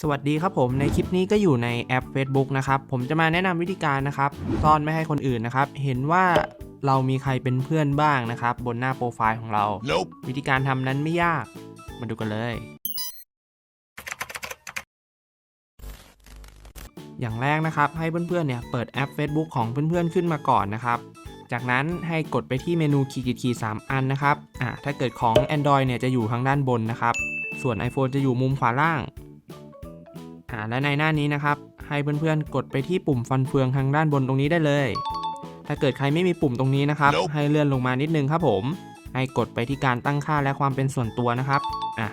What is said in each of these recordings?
สวัสดีครับผมในคลิปนี้ก็อยู่ในแอป Facebook นะครับ ผมจะมาแนะนำวิธีการนะครับซ่อนไม่ให้คนอื่นนะครับ เห็นว่าเรามีใครเป็นเพื่อนบ้างนะครับ บนหน้าโปรไฟล์ของเรา Nope. วิธีการทำนั้นไม่ยาก มาดูกันเลย อย่างแรกนะครับ ให้เพื่อนๆเนี่ยเปิดแอป Facebook ของเพื่อนๆขึ้นมาก่อนนะครับ จากนั้นให้กดไปที่เมนูขีดขีดสามอันนะครับอ่าถ้าเกิดของ Android เนี่ยจะอยู่ทางด้านบนนะครับ ส่วน iPhone จะอยู่มุมขวาล่าง อ่าและในหน้านี้นะครับ ให้เพื่อนๆ กดไปที่ปุ่มฟันเฟืองทางด้านบนตรงนี้ได้เลย ถ้าเกิดใครไม่มีปุ่มตรงนี้นะครับ Nope ให้เลื่อนลงมานิดนึงครับผม ให้กดไปที่การตั้งค่าและความเป็นส่วนตัวนะครับอะ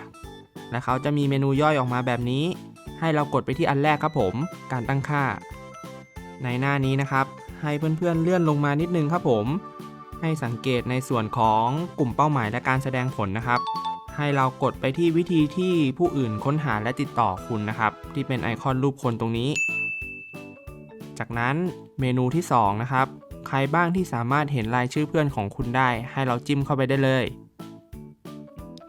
แล้วเขาจะมีเมนูย่อยออกมาแบบนี้ ให้เรากดไปที่อันแรกครับผม การตั้งค่า ในหน้านี้นะครับ ให้เพื่อนๆเลื่อนลงมานิดนึงครับผม ให้สังเกตในส่วนของกลุ่มเป้าหมายและการแสดงผลนะครับ ให้เรากดไปที่วิธีที่ผู้อื่นค้นหาและติดต่อคุณนะครับ ที่เป็นไอคอนรูปคนตรงนี้ จากนั้นเมนูที่สองนะครับ ใครบ้างที่สามารถเห็นรายชื่อเพื่อนของคุณได้ ให้เราจิ้มเข้าไปได้เลย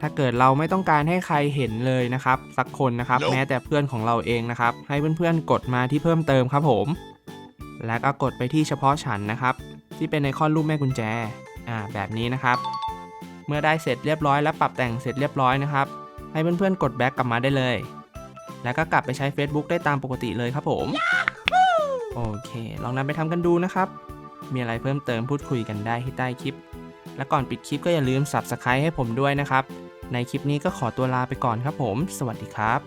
ถ้าเกิดเราไม่ต้องการให้ใครเห็นเลยนะครับ สักคนนะครับ Nope แม้แต่เพื่อนของเราเองนะครับ ให้เพื่อนๆกดมาที่เพิ่มเติมครับผม แล้วก็กดไปที่เฉพาะฉันนะครับ ที่เป็นไอคอนรูปแม่กุญแจอ่าแบบนี้นะครับ เมื่อได้เสร็จเรียบร้อยและปรับแต่งเสร็จเรียบร้อยนะครับ ให้เพื่อนๆกดแบ็กกลับมาได้เลย แล้วก็กลับไปใช้ Facebook ได้ตามปกติเลยครับผมโอเค ลองนำไปทำกันดูนะครับ มีอะไรเพิ่มเติมพูดคุยกันได้ที่ใต้คลิป และก่อนปิดคลิปก็อย่าลืม Subscribe ให้ผมด้วยนะครับ ในคลิปนี้ก็ขอตัวลาไปก่อนครับผม สวัสดีครับ